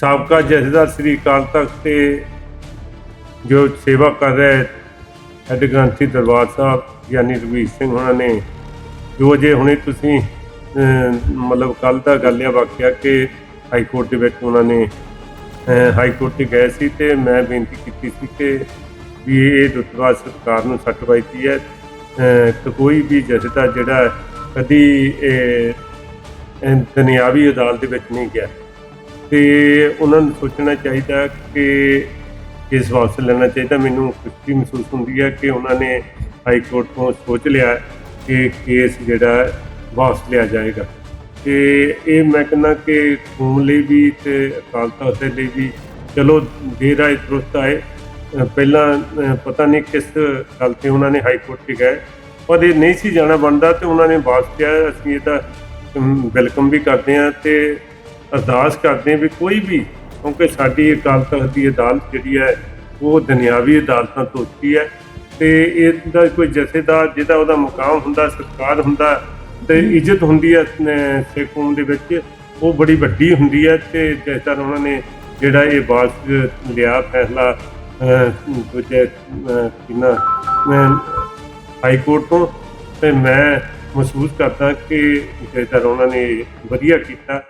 ਸਾਬਕਾ ਜਥੇਦਾਰ ਸ੍ਰੀ ਅਕਾਲ ਤਖਤ ਤੇ ਜੋ ਸੇਵਾ ਕਰ ਰਹੇ ਹੈੱਡ ਗ੍ਰੰਥੀ ਦਰਬਾਰ ਸਾਹਿਬ ਯਾਨੀ ਰਵੀਰ ਸਿੰਘ ਉਹਨਾਂ ਨੇ। ਜੋ ਜੇ ਹੁਣੇ ਤੁਸੀਂ ਮਤਲਬ ਕੱਲ ਦਾ ਗੱਲ ਆ ਵਾਕਿਆ ਕਿ ਹਾਈ ਕੋਰਟ ਦੇ ਵਿੱਚ ਉਹਨਾਂ ਨੇ ਹਾਈ ਕੋਰਟ ਤੇ ਗਏ ਸੀ ਤੇ ਮੈਂ ਬੇਨਤੀ ਕੀਤੀ ਸੀ ਕਿ ਵੀ ਇਹ ਰੁਤਬਾ ਸਰਕਾਰ ਨੂੰ ਸੱਟ ਵੱਜਦੀ ਹੈ। ਕਿ ਕੋਈ ਵੀ ਜਥੇਦਾਰ ਜਿਹੜਾ ਕਦੀ ਇਹ ਦੁਨਿਆਵੀ ਅਦਾਲਤ ਦੇ ਵਿੱਚ ਨਹੀਂ ਗਿਆ। ਤੇ ਉਹਨਾਂ ਨੂੰ ਸੋਚਣਾ ਚਾਹੀਦਾ ਕਿ ਇਸ ਵਾਪਸ ਲੈਣਾ ਚਾਹੀਦਾ। ਮੈਨੂੰ ਖੁਸ਼ੀ ਮਹਿਸੂਸ ਹੁੰਦੀ ਹੈ ਕਿ ਉਹਨਾਂ ਨੇ ਹਾਈ ਕੋਰਟ ਤੋਂ ਸੋਚ ਲਿਆ ਕਿ ਕੇਸ ਜਿਹੜਾ ਵਾਪਸ ਲਿਆ ਜਾਏਗਾ। ਤੇ ਇਹ ਮੈਂ ਕਹਿੰਦਾ ਕਿ ਕੌਮ ਲਈ ਵੀ ਤੇ ਅਕਾਲ ਦੇ ਲਈ ਵੀ ਚਲੋ, ਦੇਰ ਆਏ ਦਰੁਸਤ ਆਏ। ਪਹਿਲਾਂ ਪਤਾ ਨਹੀਂ ਕਿਸ ਗੱਲ ਤੇ ਉਹਨਾਂ ਨੇ ਹਾਈ ਕੋਰਟ 'ਚ ਗਏ। ਪਰ ਇਹ ਨਹੀਂ ਸੀ ਜਾਣਾ ਬਣਦਾ ਤੇ ਉਹਨਾਂ ਨੇ ਵਾਪਸ ਕਿਹਾ ਅਸੀਂ ਇਹਦਾ ਵੈਲਕਮ ਵੀ ਕਰਦੇ ਹਾਂ ਤੇ ਅਰਦਾਸ ਕਰਦੇ ਵੀ ਕੋਈ ਵੀ ਕਿਉਂਕਿ ਸਾਡੀ ਅਕਾਲ ਤਖਤ ਦੀ ਅਦਾਲਤ ਜਿਹੜੀ ਹੈ ਉਹ ਦੁਨਿਆਵੀ ਅਦਾਲਤਾਂ ਤੋਂ ਉੱਚੀ ਹੈ ਤੇ ਇਹਦਾ ਕੋਈ ਜਥੇਦਾਰ ਜਿਹਦਾ ਉਹਦਾ ਮੁਕਾਮ ਹੁੰਦਾ ਸਰਕਾਰ ਹੁੰਦਾ ਤੇ ਇੱਜ਼ਤ ਹੁੰਦੀ ਹੈ ਸਿੱਖ ਕੌਮ ਦੇ ਵਿੱਚ ਉਹ ਬੜੀ ਵੱਡੀ ਹੁੰਦੀ ਹੈ ਤੇ ਜਿਸ ਤਰ੍ਹਾਂ ਉਹਨਾਂ ਨੇ ਜਿਹੜਾ ਇਹ ਬਾਸ ਲਿਆ ਫੈਸਲਾ ਦੂਜੇ ਕਿੰਨਾ ਹਾਈ ਕੋਰਟ ਤੋਂ ਤੇ ਮੈਂ ਮਹਿਸੂਸ ਕਰਦਾ ਕਿ ਜਿਸ ਤਰ੍ਹਾਂ ਉਹਨਾਂ ਨੇ ਵਧੀਆ ਕੀਤਾ।